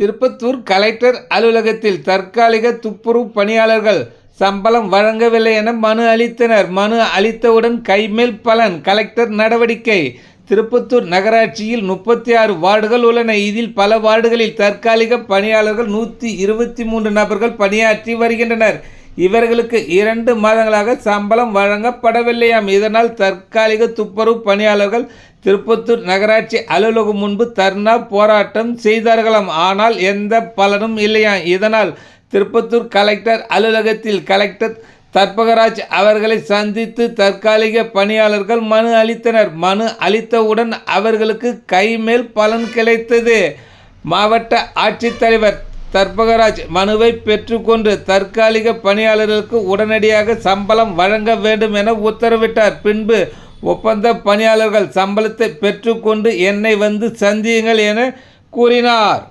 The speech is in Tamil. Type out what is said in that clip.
திருப்பத்தூர் கலெக்டர் அலுவலகத்தில் தற்காலிக துப்புரவு பணியாளர்கள் சம்பளம் வழங்கவில்லை என மனு அளித்தனர். மனு அளித்தவுடன் கைமேல் பலன். கலெக்டர் நடவடிக்கை திருப்பத்தூர் நகராட்சியில் முப்பத்தி ஆறு வார்டுகள் உள்ளன. இதில் பல வார்டுகளில் தற்காலிக பணியாளர்கள் நூற்றி இருபத்தி மூன்று நபர்கள் பணியாற்றி வருகின்றனர். இவர்களுக்கு இரண்டு மாதங்களாக சம்பளம் வழங்கப்படவில்லையாம். இதனால் தற்காலிக துப்புரவு பணியாளர்கள் திருப்பத்தூர் நகராட்சி அலுவலகம் முன்பு தர்ணா போராட்டம் செய்தார்களாம். ஆனால் எந்த பலனும் இல்லையாம். இதனால் திருப்பத்தூர் கலெக்டர் அலுவலகத்தில் கலெக்டர் தர்பகராஜ் அவர்களை சந்தித்து தற்காலிக பணியாளர்கள் மனு அளித்தனர். மனு அளித்தவுடன் அவர்களுக்கு கைமேல் பலன் கிடைத்தது. மாவட்ட ஆட்சித்தலைவர் தர்பகராஜ் மனுவை பெற்றுக்கொண்டு தற்காலிக பணியாளர்களுக்கு உடனடியாக சம்பளம் வழங்க வேண்டும் என உத்தரவிட்டார். பின்பு ஒப்பந்த பணியாளர்கள் சம்பளத்தை பெற்றுக்கொண்டு என்னை வந்து சந்தியுங்கள் என கூறினார்.